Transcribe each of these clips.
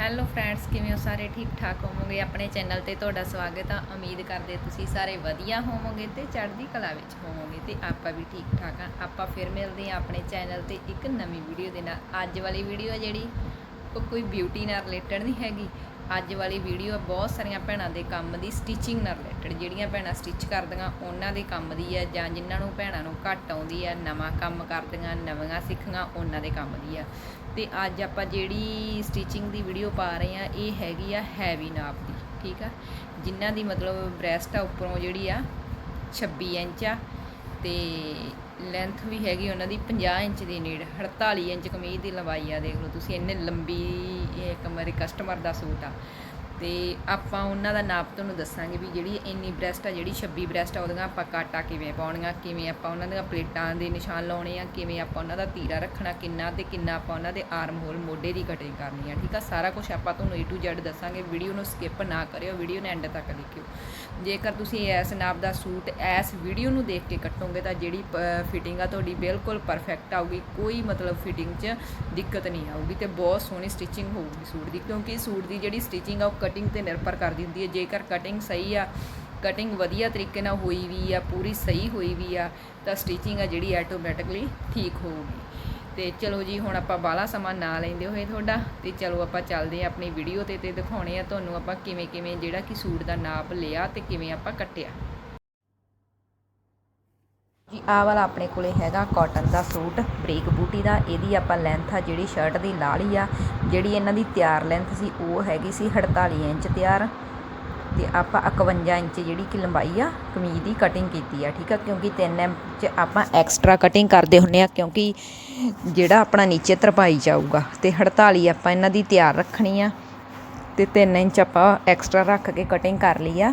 Hello friends ਕਿਵੇਂ ਹੋ ਸਾਰੇ? ਠੀਕ ਠਾਕ ਹੋਵੋਗੇ? ਆਪਣੇ ਚੈਨਲ ਤੇ ਤੁਹਾਡਾ ਸਵਾਗਤ ਆ। ਉਮੀਦ ਕਰਦੇ ਤੁਸੀਂ ਸਾਰੇ ਵਧੀਆ ਹੋਵੋਗੇ ਤੇ ਚੜ੍ਹਦੀ ਕਲਾ ਵਿੱਚ ਹੋਵੋਗੇ ਤੇ ਆਪਾਂ ਵੀ ਠੀਕ ਠਾਕ ਆ। ਆਪਾਂ ਫਿਰ ਮਿਲਦੇ ਆ ਆਪਣੇ ਚੈਨਲ ਤੇ ਇੱਕ ਨਵੀਂ ਵੀਡੀਓ ਦੇ ਨਾਲ। ਅੱਜ ਵਾਲੀ ਵੀਡੀਓ ਹੈ ਜਿਹੜੀ, ਉਹ ਕੋਈ ਬਿਊਟੀ ਨਾਲ ਰਿਲੇਟਡ ਨਹੀਂ ਹੈਗੀ। ਅੱਜ ਵਾਲੀ ਵੀਡੀਓ ਆ ਬਹੁਤ ਸਾਰੀਆਂ ਭੈਣਾਂ ਦੇ ਕੰਮ ਦੀ ਸਟਿਚਿੰਗ ਨਾਲ ਰਿਲੇਟਡ ਜਿਹੜੀਆਂ ਭੈਣਾਂ ਸਟਿਚ ਕਰਦੀਆਂ, ਉਹਨਾਂ ਦੇ ਕੰਮ ਦੀ ਹੈ ਜਾਂ ਜਿਨ੍ਹਾਂ ਨੂੰ ਭੈਣਾਂ ਨੂੰ ਘੱਟ ਆਉਂਦੀ ਹੈ, ਨਵਾਂ ਕੰਮ ਕਰਦੀਆਂ, ਨਵੀਆਂ ਸਿੱਖੀਆਂ ਉਹਨਾਂ ਦੇ ਕੰਮ ਦੀ ਆ ਤੇ ਅੱਜ ਆਪਾਂ ਜਿਹੜੀ ਸਟਿਚਿੰਗ ਦੀ ਵੀਡੀਓ ਪਾ ਰਹੇ ਆ ਇਹ ਹੈਗੀ ਆ ਹੈਵੀ ਨਾਪ ਦੀ, ਠੀਕ ਆ? ਜਿਨ੍ਹਾਂ ਦੀ ਮਤਲਬ ਬ੍ਰੈਸਟ ਆ, ਉੱਪਰੋਂ ਜਿਹੜੀ ਆ 26 ਇੰਚ ਆ, ਤੇ ਲੈਂਥ ਵੀ ਹੈਗੀ ਉਹਨਾਂ ਦੀ 50 ਇੰਚ ਦੀ ਨੀਡ 48 ਇੰਚ ਕਮੀਜ਼ ਦੀ ਲੰਬਾਈ ਆ, ਦੇਖ ਲਓ ਤੁਸੀਂ, ਇੰਨੇ ਲੰਬੀ ਇਹ ਇੱਕ ਮੇਰੇ ਕਸਟਮਰ ਦਾ ਸੂਟ ਆ। ਤੇ ਆਪਾਂ ਉਹਨਾਂ ਦਾ ਨਾਪ ਤੁਹਾਨੂੰ ਦੱਸਾਂਗੇ ਵੀ ਜਿਹੜੀ ਇੰਨੀ ਬ੍ਰੈਸਟ ਆ, ਜਿਹੜੀ 26 ਬ੍ਰੈਸਟ ਆ, ਉਹਦੀਆਂ ਆਪਾਂ ਕਾਟਾ ਕਿਵੇਂ ਪਾਉਣੀਆਂ, ਕਿਵੇਂ ਆਪਾਂ ਉਹਨਾਂ ਦੀਆਂ ਪਲੇਟਾਂ ਦੇ ਨਿਸ਼ਾਨ ਲਾਉਣੇ ਆ, ਕਿਵੇਂ ਆਪਾਂ ਉਹਨਾਂ ਦਾ ਤੀਰਾ ਰੱਖਣਾ, ਕਿੰਨਾ ਤੇ ਕਿੰਨਾ ਆਪਾਂ ਉਹਨਾਂ ਦੇ ਆਰਮ ਹੋਲ ਮੋਢੇ ਦੀ ਕਟਿੰਗ ਕਰਨੀ ਆ, ਠੀਕ ਆ? ਸਾਰਾ ਕੁਝ ਆਪਾਂ ਤੁਹਾਨੂੰ A to Z ਦੱਸਾਂਗੇ ਵੀਡੀਓ ਨੂੰ ਸਕਿਪ ਨਾ ਕਰਿਓ ਵੀਡੀਓ ਨੂੰ ਐਂਡ ਤੱਕ ਦੇਖਿਓ। ਜੇਕਰ ਤੁਸੀਂ ਇਸ ਨਾਪ ਦਾ ਸੂਟ ਇਸ ਵੀਡੀਓ ਨੂੰ ਦੇਖ ਕੇ ਕੱਟੋਗੇ ਤਾਂ ਜਿਹੜੀ ਫਿਟਿੰਗ ਆ ਤੁਹਾਡੀ ਬਿਲਕੁਲ ਪਰਫੈਕਟ ਆਊਗੀ, ਕੋਈ ਮਤਲਬ ਫਿਟਿੰਗ 'ਚ ਦਿੱਕਤ ਨਹੀਂ ਆਊਗੀ ਤੇ ਬਹੁਤ ਸੋਹਣੀ ਸਟਿਚਿੰਗ ਹੋਊਗੀ ਸੂਟ ਦੀ, ਕਿਉਂਕਿ ਸੂਟ ਦੀ ਜਿਹੜੀ ਸਟਿਚਿੰਗ ਆ ਉਹ ਕਟਿੰਗ ਤੇ ਨਿਰਭਰ ਕਰਦੀ ਹੁੰਦੀ ਹੈ। ਜੇਕਰ ਕਟਿੰਗ ਸਹੀ ਆ ਕਟਿੰਗ ਵਧੀਆ ਤਰੀਕੇ ਨਾਲ ਹੋਈ ਵੀ ਆ, ਪੂਰੀ ਸਹੀ ਹੋਈ ਵੀ ਆ, ਤਾਂ ਸਟਿਚਿੰਗ ਆ ਜਿਹੜੀ ਆਟੋਮੈਟਿਕਲੀ ਠੀਕ ਹੋਊਗੀ। ਤੇ ਚਲੋ ਜੀ, ਹੁਣ ਆਪਾਂ ਬਾਲਾ ਸਮਾਂ ਨਾ ਲੈਂਦੇ ਹੋਏ ਤੁਹਾਡਾ, ਤੇ ਚਲੋ ਆਪਾਂ ਚੱਲਦੇ ਆ ਆਪਣੀ ਵੀਡੀਓ ਤੇ ਤੇ ਦਿਖਾਉਣੇ ਆ ਤੁਹਾਨੂੰ ਆਪਾਂ ਕਿਵੇਂ ਕਿਵੇਂ ਜਿਹੜਾ ਕਿ ਸੂਟ ਦਾ ਨਾਪ ਲਿਆ ਤੇ ਕਿਵੇਂ ਆਪਾਂ ਕੱਟਿਆ। ਜੀ, ਆਹ ਵਾਲਾ ਆਪਣੇ ਕੋਲੇ ਹੈਗਾ ਕਾਟਨ ਦਾ ਸੂਟ ਬਰੀਕ ਬੂਟੀ ਦਾ। ਇਹਦੀ ਆਪਾਂ ਲੈਂਥ ਆ ਜਿਹੜੀ ਸ਼ਰਟ ਦੀ ਲਾ ਲਈ ਆ। ਜਿਹੜੀ ਇਹਨਾਂ ਦੀ ਤਿਆਰ ਲੈਂਥ ਸੀ, ਉਹ ਹੈਗੀ ਸੀ 48 ਇੰਚ ਤਿਆਰ। ਤੇ ਆਪਾਂ 51 ਇੰਚ ਜਿਹੜੀ ਕਿ ਲੰਬਾਈ ਆ, ਕਮੀਜ਼ ਦੀ ਕਟਿੰਗ ਕੀਤੀ ਆ, ਠੀਕ ਆ? ਕਿਉਂਕਿ 3 ਇੰਚ ਆਪਾਂ ਐਕਸਟਰਾ ਕਟਿੰਗ ਕਰਦੇ ਹੁੰਨੇ ਆ, ਕਿਉਂਕਿ ਜਿਹੜਾ ਆਪਣਾ ਨੀਚੇ ਤਰਪਾਈ ਜਾਊਗਾ। ਤੇ 48 ਆਪਾਂ ਇਹਨਾਂ ਦੀ ਤਿਆਰ ਰੱਖਣੀ ਆ। ਤੇ 3 ਇੰਚ ਆਪਾਂ ਐਕਸਟਰਾ ਰੱਖ ਕੇ ਕਟਿੰਗ ਕਰ ਲਈ ਆ।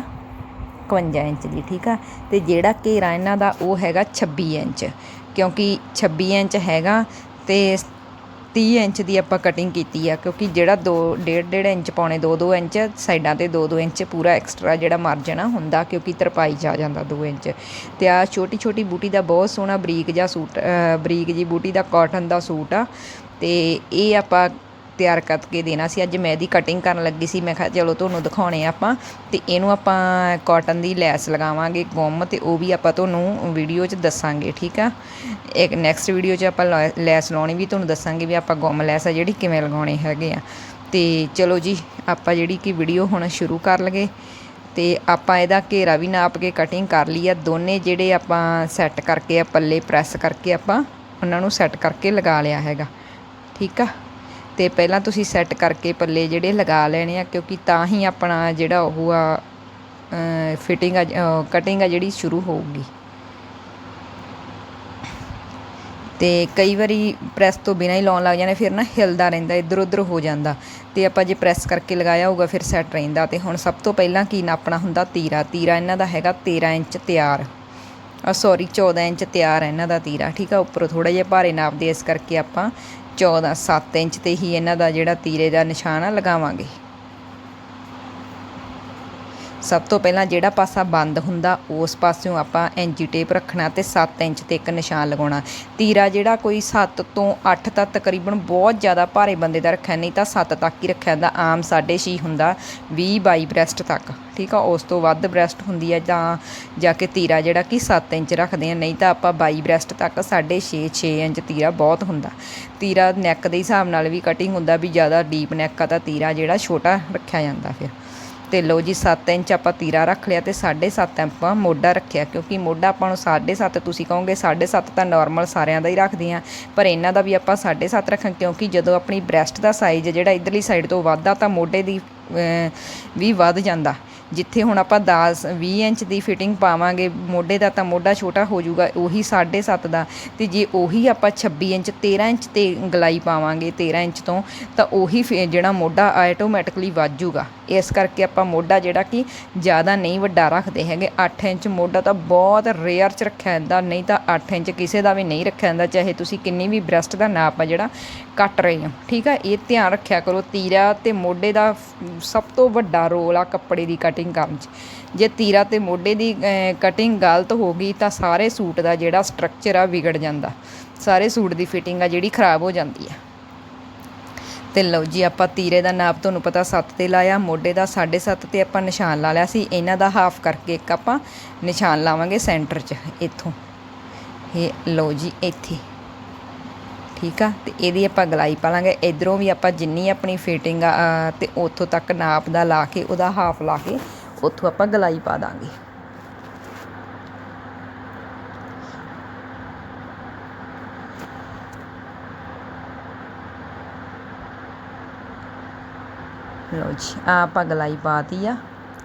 51 ਇੰਚ ਦੀ ਠੀਕ ਆ? ਤੇ ਜਿਹੜਾ ਘੇਰਾ ਇਹਨਾਂ ਦਾ ਉਹ ਹੈਗਾ 26 ਇੰਚ, ਕਿਉਂਕਿ 26 ਇੰਚ ਹੈਗਾ ਤੇ 30 ਇੰਚ ਦੀ ਆਪਾਂ ਕਟਿੰਗ ਕੀਤੀ ਆ, ਕਿਉਂਕਿ ਜਿਹੜਾ 2 1.5 1.5 ਇੰਚ ਪੌਣੇ 2 2 ਇੰਚ, ਸਾਈਡਾਂ ਤੇ 2 2 ਇੰਚ ਪੂਰਾ ਐਕਸਟਰਾ ਜਿਹੜਾ ਮਾਰਜਨ ਆ ਹੁੰਦਾ, ਕਿਉਂਕਿ ਤਰਪਾਈ ਚ ਆ ਜਾਂਦਾ 2 ਇੰਚ। ਤੇ ਆ ਛੋਟੀ ਛੋਟੀ ਬੂਟੀ ਦਾ ਬਹੁਤ ਸੋਹਣਾ ਬਰੀਕ ਜਿਹਾ ਸੂਟ ਬਰੀਕ ਜੀ ਬੂਟੀ ਦਾ ਕਾਟਨ ਦਾ ਸੂਟ ਆ, ਤੇ ਇਹ ਆਪਾਂ ਤਿਆਰ ਕਰਕੇ ਦੇਣਾ ਸੀ। ਅੱਜ ਮੈਂ ਇਹਦੀ ਕਟਿੰਗ ਕਰਨ ਲੱਗੀ ਸੀ। ਮੈਂ ਕਿਹਾ, ਚਲੋ ਤੁਹਾਨੂੰ ਦਿਖਾਉਣੇ ਆਪਾਂ। ਤੇ ਇਹਨੂੰ ਆਪਾਂ ਕਾਟਨ ਦੀ ਲੈਸ ਲਗਾਵਾਂਗੇ ਗੁੰਮ ਤੇ ਉਹ ਵੀ ਆਪਾਂ ਤੁਹਾਨੂੰ ਵੀਡੀਓ 'ਚ ਦੱਸਾਂਗੇ, ਠੀਕ ਆ? ਇੱਕ ਨੈਕਸਟ ਵੀਡੀਓ 'ਚ ਆਪਾਂ ਲੈ- ਲੈਸ ਲਾਉਣੀ ਵੀ ਤੁਹਾਨੂੰ ਦੱਸਾਂਗੇ ਵੀ ਆਪਾਂ ਗੁੰਮ ਲੈਸ ਆ ਜਿਹੜੀ ਕਿਵੇਂ ਲਗਾਉਣੀ ਹੈਗੇ ਆ। ਤੇ ਚਲੋ ਜੀ, ਆਪਾਂ ਜਿਹੜੀ ਕਿ ਵੀਡੀਓ ਹੁਣ ਸ਼ੁਰੂ ਕਰ ਲਗੇ। ਤੇ ਆਪਾਂ ਇਹਦਾ ਘੇਰਾ ਵੀ ਨਾਪ ਕੇ ਕਟਿੰਗ ਕਰ ਲਈ ਆ। ਦੋਨੇ ਜਿਹੜੇ ਆਪਾਂ ਸੈੱਟ ਕਰਕੇ ਆ, ਪੱਲੇ ਪ੍ਰੈਸ ਕਰਕੇ ਆਪਾਂ, ਉਹਨਾਂ ਨੂੰ ਸੈੱਟ ਕਰਕੇ ਲਗਾ ਲਿਆ ਹੈਗਾ। ਠੀਕ ਆ? ਤੇ ਪਹਿਲਾਂ ਤੁਸੀਂ ਸੈੱਟ ਕਰਕੇ ਪੱਲੇ ਜਿਹੜੇ ਲਗਾ ਲੈਣੇ ਆ, ਕਿਉਂਕਿ ਤਾਂ ਹੀ ਆਪਣਾ ਜਿਹੜਾ ਉਹ ਆ ਫਿਟਿੰਗ ਆ ਕਟਿੰਗ ਆ ਜਿਹੜੀ ਸ਼ੁਰੂ ਹੋਊਗੀ। ਤੇ ਕਈ ਵਾਰੀ ਪ੍ਰੈਸ ਤੋਂ ਬਿਨਾਂ ਹੀ ਲਾਉਣ ਲੱਗ ਜਾਂਦੇ, ਫਿਰ ਨਾ ਹਿਲਦਾ ਰਹਿੰਦਾ ਇੱਧਰ ਉੱਧਰ ਹੋ ਜਾਂਦਾ। ਤੇ ਆਪਾਂ ਜੇ ਪ੍ਰੈਸ ਕਰਕੇ ਲਗਾਇਆ ਹੋਊਗਾ, ਫਿਰ ਸੈੱਟ ਰਹਿੰਦਾ। ਤੇ ਹੁਣ ਸਭ ਤੋਂ ਪਹਿਲਾਂ ਕੀ ਨਾਪਣਾ ਹੁੰਦਾ? ਤੀਰਾ। ਤੀਰਾ ਇਹਨਾਂ ਦਾ ਹੈਗਾ 13 ਇੰਚ ਤਿਆਰ। ਆ ਸੌਰੀ 14 ਇੰਚ ਤਿਆਰ ਹੈ ਇਹਨਾਂ ਦਾ ਤੀਰਾ। ਠੀਕ ਆ, ਉੱਪਰੋਂ ਥੋੜਾ ਜਿਹਾ ਭਾਰੇ ਨਾਪਦੇ ਇਸ ਕਰਕੇ ਆਪਾਂ 14 7 ਇੰਚ ਤੇ ਹੀ ਇਹਨਾਂ ਦਾ ਜਿਹੜਾ ਤੀਰੇ ਦਾ ਨਿਸ਼ਾਨ ਆ ਲਗਾਵਾਂਗੇ। ਸਭ ਤੋਂ ਪਹਿਲਾਂ ਜਿਹੜਾ ਪਾਸਾ ਬੰਦ ਹੁੰਦਾ, ਉਸ ਪਾਸਿਓਂ ਆਪਾਂ ਐਂਜੀ ਟੇਪ ਰੱਖਣਾ ਤੇ 7 ਇੰਚ ਤੇ ਇੱਕ ਨਿਸ਼ਾਨ ਲਗਾਉਣਾ। ਤੀਰਾ ਜਿਹੜਾ ਕੋਈ 7 ਤੋਂ 8 ਤੱਕ ਤਕਰੀਬਨ ਬਹੁਤ ਜ਼ਿਆਦਾ ਭਾਰੇ ਬੰਦੇ ਦਾ ਰੱਖਿਆ, ਨਹੀਂ ਤਾਂ 7 ਤੱਕ ਹੀ ਰੱਖਿਆ ਜਾਂਦਾ ਆਮ 6.5 ਹੁੰਦਾ 20 22 ਬ੍ਰੈਸਟ ਤੱਕ। ਠੀਕ ਆ, ਉਸ ਤੋਂ ਵੱਧ ਬ੍ਰੈਸਟ ਹੁੰਦੀ ਹੈ ਤਾਂ ਜਾ ਕੇ ਤੀਰਾ ਜਿਹੜਾ ਕਿ 7 ਇੰਚ ਰੱਖਦੇ ਆ, ਨਹੀਂ ਤਾਂ ਆਪਾਂ 22 ਬ੍ਰੈਸਟ ਤੱਕ 6.5 6 ਇੰਚ ਤੀਰਾ ਬਹੁਤ ਹੁੰਦਾ। ਤੀਰਾ ਨੈਕ ਦੇ ਹਿਸਾਬ ਨਾਲ ਵੀ ਕਟਿੰਗ ਹੁੰਦਾ ਵੀ ਜ਼ਿਆਦਾ ਡੀਪ ਨੈਕ ਆ ਤਾਂ ਤੀਰਾ ਜਿਹੜਾ ਛੋਟਾ ਰੱਖਿਆ ਜਾਂਦਾ ਫਿਰ। ਤੇ ਲਓ ਜੀ 7 ਇੰਚ ਆਪਾਂ ਤੀਰਾ ਰੱਖ ਲਿਆ ਤੇ 7.5 ਆਪਾਂ ਮੋਢਾ ਰੱਖਿਆ, ਕਿਉਂਕਿ ਮੋਢਾ ਆਪਾਂ ਨੂੰ 7.5 ਤੁਸੀਂ ਕਹੋਗੇ 7.5 ਤਾਂ ਨਾਰਮਲ ਸਾਰਿਆਂ ਦਾ ਹੀ ਰੱਖਦੇ ਆ ਪਰ ਇਹਨਾਂ ਦਾ ਵੀ ਆਪਾਂ 7.5 ਰੱਖਾਂ, ਕਿਉਂਕਿ ਜਦੋਂ ਆਪਣੀ ਬ੍ਰੈਸਟ ਦਾ ਸਾਈਜ਼ ਜਿਹੜਾ ਇਧਰਲੀ ਸਾਈਡ ਤੋਂ ਵੱਧਦਾ ਤਾਂ ਮੋਢੇ ਦੀ ਵੀ ਵੱਧ ਜਾਂਦਾ। ਜਿੱਥੇ ਹੁਣ ਆਪਾਂ 10 20 ਇੰਚ ਦੀ ਫਿਟਿੰਗ ਪਾਵਾਂਗੇ, ਮੋਢੇ ਦਾ ਤਾਂ ਮੋਢਾ ਛੋਟਾ ਹੋ ਜਾਊਗਾ, ਉਹੀ 7.5 ਦਾ। ਤੇ ਜੇ ਉਹੀ ਆਪਾਂ 26 ਇੰਚ 13 ਇੰਚ ਤੇ ਗਲਾਈ ਪਾਵਾਂਗੇ 13 ਇੰਚ ਤੋਂ, ਤਾਂ ਉਹੀ ਫਿਰ ਜਿਹੜਾ ਮੋਢਾ ਆਟੋਮੈਟਿਕਲੀ ਵੱਧ ਜਾਊਗਾ। ਇਸ ਕਰਕੇ ਆਪਾਂ ਮੋਢਾ ਜਿਹੜਾ ਕਿ ਜ਼ਿਆਦਾ ਨਹੀਂ ਵੱਡਾ ਰੱਖਦੇ ਹੈਗੇ। 8 ਇੰਚ ਮੋਢਾ ਤਾਂ ਬਹੁਤ ਰੇਅਰ ਚ ਰੱਖਿਆ ਜਾਂਦਾ, ਨਹੀਂ ਤਾਂ 8 ਇੰਚ ਕਿਸੇ ਦਾ ਵੀ ਨਹੀਂ ਰੱਖਿਆ ਜਾਂਦਾ, ਚਾਹੇ ਤੁਸੀਂ ਕਿੰਨੀ ਵੀ ਬ੍ਰੈਸਟ ਦਾ ਨਾਪ ਆ ਜਿਹੜਾ ਕੱਟ ਰਹੇ ਹੋ। ਠੀਕ ਆ? ਇਹ ਧਿਆਨ ਰੱਖਿਆ ਕਰੋ ਤੀਰਾ ਤੇ ਮੋਢੇ ਦਾ ਸਭ ਤੋਂ ਵੱਡਾ ਰੋਲ ਆ ਕੱਪੜੇ ਦੀ ਕਟਿੰਗ ਕਰਨ 'ਚ। ਜੇ ਤੀਰਾ ਤੇ ਮੋਢੇ ਦੀ ਕਟਿੰਗ ਗਲਤ ਹੋ ਗਈ ਤਾਂ ਸਾਰੇ ਸੂਟ ਦਾ ਜਿਹੜਾ ਸਟਰਕਚਰ ਆ ਵਿਗੜ ਜਾਂਦਾ। ਸਾਰੇ ਸੂਟ ਦੀ ਫਿਟਿੰਗ ਆ ਜਿਹੜੀ ਖਰਾਬ ਹੋ ਜਾਂਦੀ ਆ। ਤੇ ਲਓ ਜੀ ਆਪਾਂ ਤੀਰੇ ਦਾ ਨਾਪ ਤੁਹਾਨੂੰ ਪਤਾ 7 ਤੇ ਲਾਇਆ ਮੋਢੇ ਦਾ 7.5 ਤੇ ਆਪਾਂ ਨਿਸ਼ਾਨ ਲਾ ਲਿਆ ਸੀ। ਇਹਨਾਂ ਦਾ ਹਾਫ ਕਰਕੇ ਇੱਕ ਆਪਾਂ ਨਿਸ਼ਾਨ ਲਾਵਾਂਗੇ ਸੈਂਟਰ 'ਚ ਇੱਥੋਂ। ਇਹ ਲਓ ਜੀ ਇੱਥੇ। ਠੀਕ ਆ? ਤੇ ਇਹਦੀ ਆਪਾਂ ਗਲਾਈ ਪਾ ਲਾਂਗੇ ਇਧਰੋਂ ਵੀ ਆਪਾਂ ਜਿੰਨੀ ਆਪਣੀ ਫਿਟਿੰਗ ਆ ਅ, ਤੇ ਉੱਥੋਂ ਤੱਕ ਨਾਪ ਦਾ ਲਾ ਕੇ ਉਹਦਾ ਹਾਫ ਲਾ ਕੇ ਉੱਥੋਂ ਆਪਾਂ ਗਲਾਈ ਪਾ ਦਾਂਗੇ। ਲਓ ਜੀ ਆ ਆਪਾਂ ਗਲਾਈ ਪਾਤੀ ਆ,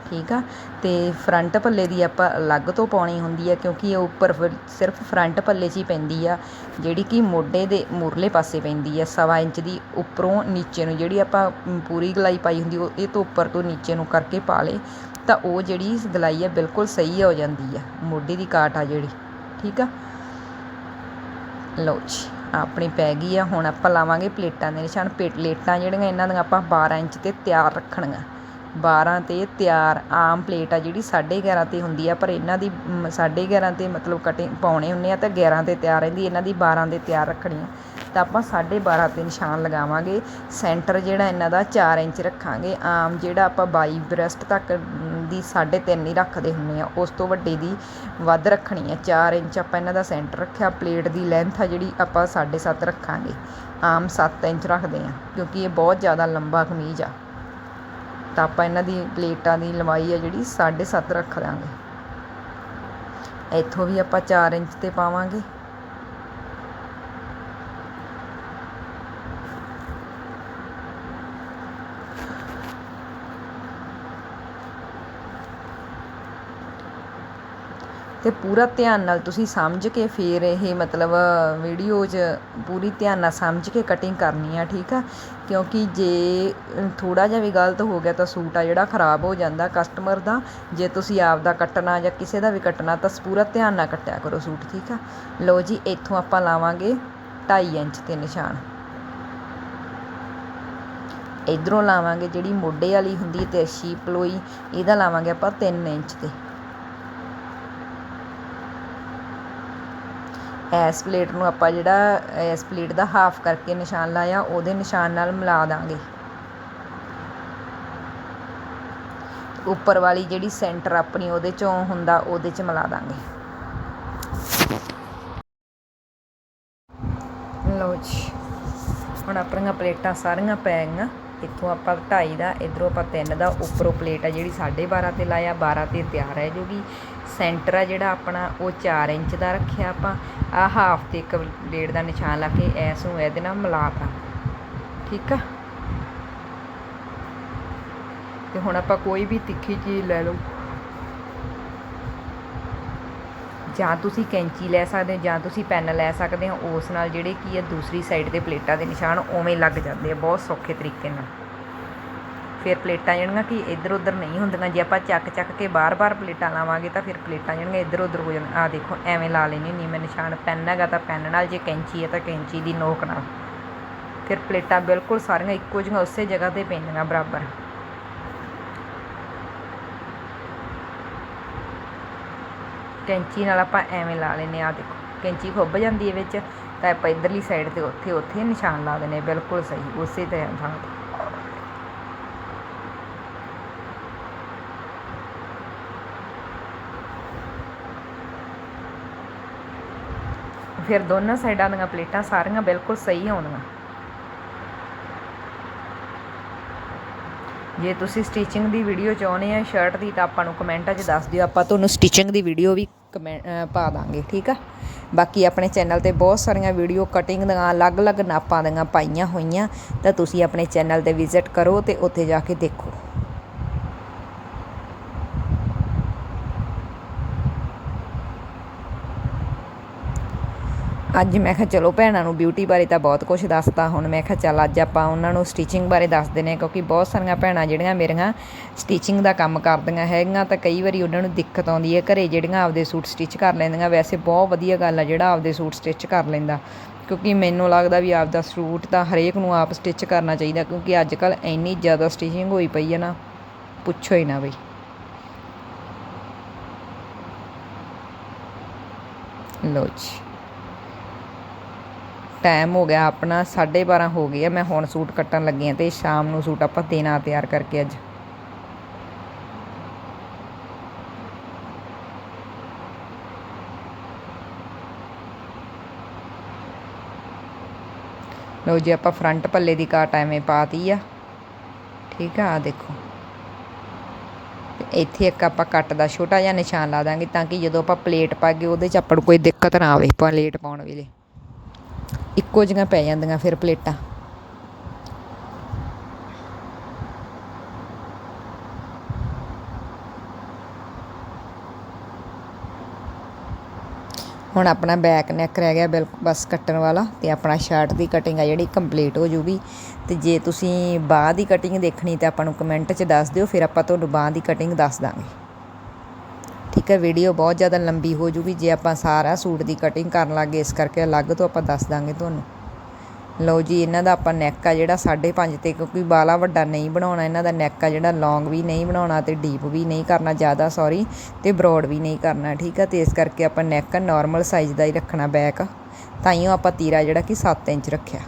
ਠੀਕ ਆ। ਤੇ ਫਰੰਟ ਪੱਲੇ ਦੀ ਆਪਾਂ ਅਲੱਗ ਤੋਂ ਪਾਉਣੀ ਹੁੰਦੀ ਆ, ਕਿਉਂਕਿ ਇਹ ਉੱਪਰ ਫਿਰ ਸਿਰਫ ਫਰੰਟ ਪੱਲੇ 'ਚ ਹੀ ਪੈਂਦੀ ਆ, ਜਿਹੜੀ ਕਿ ਮੋਢੇ ਦੇ ਮੁਰਲੇ ਪਾਸੇ ਪੈਂਦੀ ਆ, ਸਵਾ ਇੰਚ ਦੀ ਉੱਪਰੋਂ ਨੀਚੇ ਨੂੰ ਜਿਹੜੀ ਆਪਾਂ ਪੂਰੀ ਗਲਾਈ ਪਾਈ ਹੁੰਦੀ, ਉਹ ਇਹ ਤੋਂ ਉੱਪਰ ਤੋਂ ਨੀਚੇ ਨੂੰ ਕਰਕੇ ਪਾ ਲੇ ਤਾਂ ਉਹ ਜਿਹੜੀ ਗਲਾਈ ਆ ਬਿਲਕੁਲ ਸਹੀ ਹੋ ਜਾਂਦੀ ਆ, ਮੋਢੇ ਦੀ ਕਾਟ ਆ ਜਿਹੜੀ, ਠੀਕ ਆ। ਲਓ ਜੀ। ਆਪਣੀ ਪੈ ਗਈ ਆ। ਹੁਣ ਆਪਾਂ ਲਾਵਾਂਗੇ ਪਲੇਟਾਂ ਦੇ ਨਿਸ਼ਾਨ। ਪੇ- ਪਲੇਟਾਂ ਜਿਹੜੀਆਂ ਇਹਨਾਂ ਦੀਆਂ ਆਪਾਂ 12 ਇੰਚ ਤੇ ਤਿਆਰ ਰੱਖਣੀਆਂ। 12 ਤੇ ਤਿਆਰ ਆਮ ਪਲੇਟ ਆ ਜਿਹੜੀ 11.5 ਤੇ ਹੁੰਦੀ ਆ ਪਰ ਇਹਨਾਂ ਦੀ ਮ, 11.5 ਤੇ ਮਤਲਬ ਕਟਿੰਗ ਪਾਉਣੇ ਹੁੰਨੇ ਆ ਤਾਂ 11 ਤੇ ਤਿਆਰ ਰਹਿੰਦੀ। ਇਹਨਾਂ ਦੀ 12 'ਤੇ ਤਿਆਰ ਰੱਖਣੀ ਆ। ਤਾਂ ਆਪਾਂ 12.5 ਤੇ ਨਿਸ਼ਾਨ ਲਗਾਵਾਂਗੇ। ਸੈਂਟਰ ਜਿਹੜਾ ਇਹਨਾਂ ਦਾ 4 ਇੰਚ ਰੱਖਾਂਗੇ। ਆਮ ਜਿਹੜਾ ਆਪਾਂ 22 ਬ੍ਰੈਸਟ ਤੱਕ ਮ, ਦੀ 3.5 ਹੀ ਰੱਖਦੇ ਹੁੰਨੇ ਆ ਉਸ ਤੋਂ ਵੱਡੇ ਦੀ ਵੱਧ ਰੱਖਣੀ ਆ। 4 ਇੰਚ ਆਪਾਂ ਇਹਨਾਂ ਦਾ ਸੈਂਟਰ ਰੱਖਿਆ। ਪਲੇਟ ਦੀ ਲੈਂਥ ਆ ਜਿਹੜੀ ਆਪਾਂ 7.5 ਰੱਖਾਂਗੇ। ਆਮ 7 ਇੰਚ ਰੱਖਦੇ ਆ ਕਿਉਂਕਿ ਇਹ ਬਹੁਤ ਜ਼ਿਆਦਾ ਲੰਬਾ ਕਮੀਜ਼ ਆ। ਤਾਂ ਆਪਾਂ ਇਹਨਾਂ ਦੀ ਪਲੇਟਾਂ ਦੀ ਲੰਬਾਈ ਆ ਜਿਹੜੀ 7.5 ਰੱਖ ਦਾਂਗੇ। ਇੱਥੋਂ ਵੀ ਆਪਾਂ 4 ਇੰਚ ਤੇ ਪਾਵਾਂਗੇ। ਅਤੇ ਪੂਰਾ ਧਿਆਨ ਨਾਲ ਤੁਸੀਂ ਸਮਝ ਕੇ ਫਿਰ ਇਹ ਮਤਲਬ ਵੀਡੀਓਜ਼ ਪੂਰੀ ਧਿਆਨ ਨਾਲ ਸਮਝ ਕੇ ਕਟਿੰਗ ਕਰਨੀ ਆ, ਠੀਕ ਆ? ਕਿਉਂਕਿ ਜੇ ਥੋੜ੍ਹਾ ਜਿਹਾ ਵੀ ਗਲਤ ਹੋ ਗਿਆ ਤਾਂ ਸੂਟ ਆ ਜਿਹੜਾ ਖਰਾਬ ਹੋ ਜਾਂਦਾ ਕਸਟਮਰ ਦਾ। ਜੇ ਤੁਸੀਂ ਆਪ ਦਾ ਕੱਟਣਾ ਜਾਂ ਕਿਸੇ ਦਾ ਵੀ ਕੱਟਣਾ ਤਾਂ ਪੂਰਾ ਧਿਆਨ ਨਾਲ ਕੱਟਿਆ ਕਰੋ ਸੂਟ, ਠੀਕ ਆ? ਲਓ ਜੀ, ਇੱਥੋਂ ਆਪਾਂ ਲਾਵਾਂਗੇ 2.5 ਇੰਚ ਤੇ ਨਿਸ਼ਾਨ। ਇਧਰੋਂ ਲਾਵਾਂਗੇ ਜਿਹੜੀ ਮੋਢੇ ਵਾਲੀ ਹੁੰਦੀ ਹੈ ਤੇ ਅੱਛੀ ਪਲੋਈ ਇਹਦਾ ਲਾਵਾਂਗੇ ਆਪਾਂ 3 ਇੰਚ ਤੇ ਇਸ ਪਲੇਟ ਨੂੰ ਆਪਾਂ ਜਿਹੜਾ, ਇਸ ਪਲੇਟ ਦਾ ਹਾਫ ਕਰਕੇ ਨਿਸ਼ਾਨ ਲਾਇਆ, ਉਹਦੇ ਨਿਸ਼ਾਨ ਨਾਲ ਮਿਲਾ ਦਾਂਗੇ। ਉੱਪਰ ਵਾਲੀ ਜਿਹੜੀ ਸੈਂਟਰ ਆਪਣੀ ਉਹਦੇ ਚੋਂ ਹੁੰਦਾ, ਉਹਦੇ ਚ ਮਿਲਾ ਦਾਂਗੇ। ਲਓ ਜੀ, ਹੁਣ ਆਪਣੀਆਂ ਪਲੇਟਾਂ ਸਾਰੀਆਂ ਪੈ ਗਈਆਂ। ਇੱਥੋਂ ਆਪਾਂ 2.5 ਦਾ, ਇਧਰੋਂ ਆਪਾਂ 3 ਦਾ, ਉੱਪਰੋਂ ਪਲੇਟ ਆ ਜਿਹੜੀ 12.5 ਤੇ ਲਾਇਆ 12 ਤੇ ਤਿਆਰ ਹੈ ਜੂਗੀ। ਸੈਂਟਰ ਆ ਜਿਹੜਾ ਆਪਣਾ, ਉਹ 4 ਇੰਚ ਦਾ ਰੱਖਿਆ ਆਪਾਂ। ਆ ਹਾਫ ਤੇ ਇੱਕ ਪਲੇਟ ਦਾ ਨਿਸ਼ਾਨ ਲਾ ਕੇ ਐਸ ਨੂੰ ਇਹਦੇ ਨਾਲ ਮਿਲਾਤਾ। ਠੀਕ ਆ? ਤੇ ਹੁਣ ਆਪਾਂ ਕੋਈ ਵੀ ਤਿੱਖੀ ਚੀਜ਼ ਲੈ ਲਓ। ਜਾਂ ਤੁਸੀਂ ਕੈਂਚੀ ਲੈ ਸਕਦੇ ਹੋ, ਜਾਂ ਤੁਸੀਂ ਪੈਨ ਲੈ ਸਕਦੇ ਹੋ। ਉਸ ਨਾਲ ਜਿਹੜੇ ਕੀ ਆ, ਦੂਸਰੀ ਸਾਈਡ ਦੇ ਪਲੇਟਾਂ ਦੇ ਨਿਸ਼ਾਨ ਉਵੇਂ ਲੱਗ ਜਾਂਦੇ ਆ, ਬਹੁਤ ਸੌਖੇ ਤਰੀਕੇ ਨਾਲ। ਫਿਰ ਪਲੇਟਾਂ ਜਿਹੜੀਆਂ ਕਿ ਇੱਧਰ ਉੱਧਰ ਨਹੀਂ ਹੁੰਦੀਆਂ। ਜੇ ਆਪਾਂ ਚੱਕ ਚੱਕ ਕੇ ਬਾਰ-ਬਾਰ ਪਲੇਟਾਂ ਲਾਵਾਂਗੇ ਤਾਂ ਫਿਰ ਪਲੇਟਾਂ ਜਿਹੜੀਆਂ ਇੱਧਰ ਉੱਧਰ ਹੋ ਜਾਣ। ਆ ਦੇਖੋ, ਐਵੇਂ ਲਾ ਲੈਣੀ ਹੁੰਦੀ ਮੈਂ, ਨਿਸ਼ਾਨ ਪੈਨ ਹੈਗਾ ਤਾਂ ਪੈਨ ਨਾਲ ਜੇ ਕੈਂਚੀ ਹੈ ਤਾਂ ਕੈਂਚੀ ਦੀ ਨੋਕ ਨਾਲ। ਫਿਰ ਪਲੇਟਾਂ ਬਿਲਕੁਲ ਸਾਰੀਆਂ ਇੱਕੋ ਜਿਹੀਆਂ ਉਸੇ ਜਗ੍ਹਾ ਤੇ ਪੈਣੀਆਂ ਬਰਾਬਰ। ਕੈਂਚੀ ਨਾਲ ਆਪਾਂ ਐਵੇਂ ਲਾ ਲੈਨੇ ਆ ਦੇਖੋ। ਕੈਂਚੀ ਖੁੱਭ ਜਾਂਦੀ ਹੈ ਵਿੱਚ, ਤਾਂ ਆਪਾਂ ਇਧਰਲੀ ਸਾਈਡ ਤੇ ਉੱਥੇ ਉੱਥੇ ਨਿਸ਼ਾਨ ਲਾ ਦੇਣੇ ਬਿਲਕੁਲ ਸਹੀ, ਉਸੇ ਤਰ੍ਹਾਂ ਥਾਂ ਤੇ। ਫਿਰ ਦੋਨਾਂ ਸਾਈਡਾਂ ਦੀਆਂ ਪਲੇਟਾਂ ਸਾਰੀਆਂ ਬਿਲਕੁਲ ਸਹੀ ਆਉਣਗੀਆਂ ਜੇ ਤੁਸੀਂ ਸਟਿਚਿੰਗ ਦੀ ਵੀਡੀਓ ਚਾਹੁੰਦੇ ਆ ਸ਼ਰਟ ਦੀ, ਤਾਂ ਆਪਾਂ ਨੂੰ ਕਮੈਂਟਾਂ 'ਚ ਦੱਸ ਦਿਓ। ਆਪਾਂ ਤੁਹਾਨੂੰ ਸਟਿਚਿੰਗ ਦੀ ਵੀਡੀਓ ਵੀ ਕਮੈਂਟ ਪਾ ਦਾਂਗੇ, ਠੀਕ ਆ? ਬਾਕੀ ਆਪਣੇ ਚੈਨਲ ਤੇ ਬਹੁਤ ਸਾਰੀਆਂ ਵੀਡੀਓ ਕਟਿੰਗ ਦੀਆਂ, ਅਲੱਗ-ਅਲੱਗ ਨਾਪਾਂ ਦੀਆਂ ਪਾਈਆਂ ਹੋਈਆਂ, ਤਾਂ ਤੁਸੀਂ ਆਪਣੇ ਚੈਨਲ ਤੇ ਵਿਜ਼ਿਟ ਕਰੋ ਤੇ ਉੱਥੇ ਜਾ ਕੇ ਦੇਖੋ। ਅੱਜ ਮੈਂ ਕਿਹਾ ਚਲੋ ਭੈਣਾਂ ਨੂੰ ਬਿਊਟੀ ਬਾਰੇ ਤਾਂ ਬਹੁਤ ਕੁਝ ਦੱਸਤਾ। ਹੁਣ ਮੈਂ ਕਿਹਾ ਚੱਲ ਅੱਜ ਆਪਾਂ ਉਹਨਾਂ ਨੂੰ ਸਟਿਚਿੰਗ ਬਾਰੇ ਦੱਸਦੇ ਨੇ ਕਿਉਂਕਿ ਬਹੁਤ ਸਾਰੀਆਂ ਭੈਣਾਂ ਜਿਹੜੀਆਂ ਮੇਰੀਆਂ ਸਟਿਚਿੰਗ ਦਾ ਕੰਮ ਕਰਦੀਆਂ ਹੈਗੀਆਂ, ਤਾਂ ਕਈ ਵਾਰੀ ਉਹਨਾਂ ਨੂੰ ਦਿੱਕਤ ਆਉਂਦੀ ਹੈ। ਘਰੇ ਜਿਹੜੀਆਂ ਆਪਦੇ ਸੂਟ ਸਟਿਚ ਕਰ ਲੈਂਦੀਆਂ, ਵੈਸੇ ਬਹੁਤ ਵਧੀਆ ਗੱਲ ਆ ਜਿਹੜਾ ਆਪਦੇ ਸੂਟ ਸਟਿਚ ਕਰ ਲੈਂਦਾ। ਕਿਉਂਕਿ ਮੈਨੂੰ ਲੱਗਦਾ ਵੀ ਆਪਦਾ ਸੂਟ ਤਾਂ ਹਰੇਕ ਨੂੰ ਆਪ ਸਟਿਚ ਕਰਨਾ ਚਾਹੀਦਾ, ਕਿਉਂਕਿ ਅੱਜ ਕੱਲ ਇੰਨੀ ਜ਼ਿਆਦਾ ਸਟਿਚਿੰਗ ਹੋਈ ਪਈ ਹੈ ਨਾ, ਪੁੱਛੋ ਹੀ ਨਾ ਬਈ। ਲਓ ਜੀ। ਟਾਈਮ ਹੋ ਗਿਆ ਆਪਣਾ 12:30 ਹੋ ਗਏ ਆ, ਮੈਂ ਹੁਣ ਸੂਟ ਕੱਟਣ ਲੱਗੀ ਹਾਂ ਤੇ ਸ਼ਾਮ ਨੂੰ ਸੂਟ ਆਪਾਂ ਦੇਣਾ ਤਿਆਰ ਕਰਕੇ ਅੱਜ। ਲਓ ਜੀ, ਆਪਾਂ ਫਰੰਟ ਪੱਲੇ ਦੀ ਕਾਟ ਐਵੇਂ ਪਾਤੀ ਆ। ਠੀਕ ਆ ਆ ਦੇਖੋ। ਇੱਥੇ ਇੱਕ ਆਪਾਂ ਕੱਟ ਦਾ ਛੋਟਾ ਜਿਹਾ ਨਿਸ਼ਾਨ ਲਾ ਦਾਂਗੇ ਤਾਂ ਕਿ ਜਦੋਂ ਆਪਾਂ ਪਲੇਟ ਪਾਗੇ, ਉਹਦੇ 'ਚ ਆਪਾਂ ਨੂੰ ਕੋਈ ਦਿੱਕਤ ਨਾ ਆਵੇ ਪਲੇਟ ਪਾਉਣ ਵੇਲੇ। ਇੱਕੋ ਜਿਹੀਆਂ ਪੈ ਜਾਂਦੀਆਂ ਫਿਰ ਪਲੇਟਾਂ। ਹੁਣ ਆਪਣਾ ਬੈਕ ਨੈਕ ਰਹਿ ਗਿਆ ਬਿਲਕੁਲ ਬਸ ਕੱਟਣ ਵਾਲਾ ਤੇ ਆਪਣਾ ਸ਼ਰਟ ਦੀ ਕਟਿੰਗ ਆ ਜਿਹੜੀ ਕੰਪਲੀਟ ਹੋ ਜੂਗੀ। ਤੇ ਜੇ ਤੁਸੀਂ ਬਾਹ ਦੀ ਕਟਿੰਗ ਦੇਖਣੀ ਤਾਂ ਆਪਾਂ ਨੂੰ ਕਮੈਂਟ 'ਚ ਦੱਸ ਦਿਓ, ਫਿਰ ਆਪਾਂ ਤੁਹਾਨੂੰ ਬਾਹ ਦੀ ਕਟਿੰਗ ਦੱਸ ਦਾਂਗੇ। ਠੀਕ ਹੈ ਵੀਡੀਓ ਬਹੁਤ ਜ਼ਿਆਦਾ ਲੰਬੀ ਹੋ ਜੂਗੀ ਜੇ ਆਪਾਂ ਸਾਰਾ ਸੂਟ ਦੀ ਕਟਿੰਗ ਕਰਨ ਲੱਗੇ ਇਸ ਕਰਕੇ ਅਲੱਗ ਤੋਂ ਆਪਾਂ ਦੱਸ ਦਾਂਗੇ ਤੁਹਾਨੂੰ। ਲਓ ਜੀ, ਇਹਨਾਂ ਦਾ ਆਪਾਂ ਨੈਕ ਆ ਜਿਹੜਾ 5.5 ਤੇ, ਕਿਉਂਕਿ ਬਾਲਾ ਵੱਡਾ ਨਹੀਂ ਬਣਾਉਣਾ, ਇਹਨਾਂ ਦਾ ਨੈਕ ਆ ਜਿਹੜਾ ਲੌਂਗ ਵੀ ਨਹੀਂ ਬਣਾਉਣਾ ਤੇ ਡੀਪ ਵੀ ਨਹੀਂ ਕਰਨਾ, ਜ਼ਿਆਦਾ ਸੌਰੀ ਤੇ ਬਰੋਡ ਵੀ ਨਹੀਂ ਕਰਨਾ, ਠੀਕ ਆ ਤੇ ਇਸ ਕਰਕੇ ਆਪਾਂ ਨੈਕ ਨਾਰਮਲ ਸਾਈਜ਼ ਦਾ ਹੀ ਰੱਖਣਾ ਬੈਕ ਤਾਂ ਤਾਈਓ ਆਪਾਂ ਤੀਰਾ ਜਿਹੜਾ ਕਿ 7 ਇੰਚ ਰੱਖਿਆ।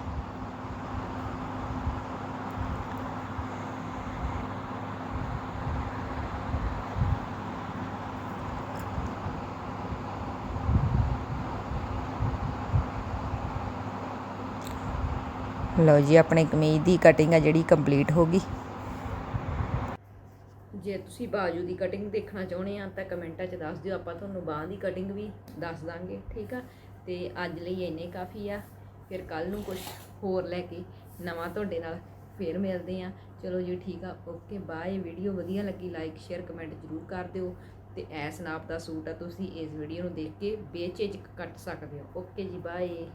ਲਓ ਜੀ, ਆਪਣੇ ਕਮੀਜ਼ ਦੀ ਕਟਿੰਗ ਆ ਜਿਹੜੀ ਕੰਪਲੀਟ ਹੋ ਗਈ। ਜੇ ਤੁਸੀਂ ਬਾਜੂ ਦੀ ਕਟਿੰਗ ਦੇਖਣਾ ਚਾਹੁੰਦੇ ਆ, ਤਾਂ ਕਮੈਂਟਾਂ 'ਚ ਦੱਸ ਦਿਓ, ਆਪਾਂ ਤੁਹਾਨੂੰ ਬਾਹ ਦੀ ਕਟਿੰਗ ਵੀ ਦੱਸ ਦਾਂਗੇ, ਠੀਕ ਆ? ਤੇ ਅੱਜ ਲਈ ਇੰਨੇ ਕਾਫੀ ਆ, ਫਿਰ ਕੱਲ ਨੂੰ ਕੁਝ ਹੋਰ ਲੈ ਕੇ ਨਵਾਂ ਤੁਹਾਡੇ ਨਾਲ ਫੇਰ ਮਿਲਦੇ ਆ। ਚਲੋ ਜੀ, ਠੀਕ ਆ, ਓਕੇ, ਬਾਏ। ਵੀਡੀਓ ਵਧੀਆ ਲੱਗੀ ਲਾਈਕ ਸ਼ੇਅਰ ਕਮੈਂਟ ਜ਼ਰੂਰ ਕਰ ਦਿਓ। ਤੇ ਐਸ ਨਾਪ ਦਾ ਸੂਟ ਆ, ਤੁਸੀਂ ਇਸ ਵੀਡੀਓ ਨੂੰ ਦੇਖ ਕੇ ਬੇਚਿਜਕ ਕੱਟ ਸਕਦੇ ਹੋ। ਓਕੇ ਜੀ, ਬਾਏ।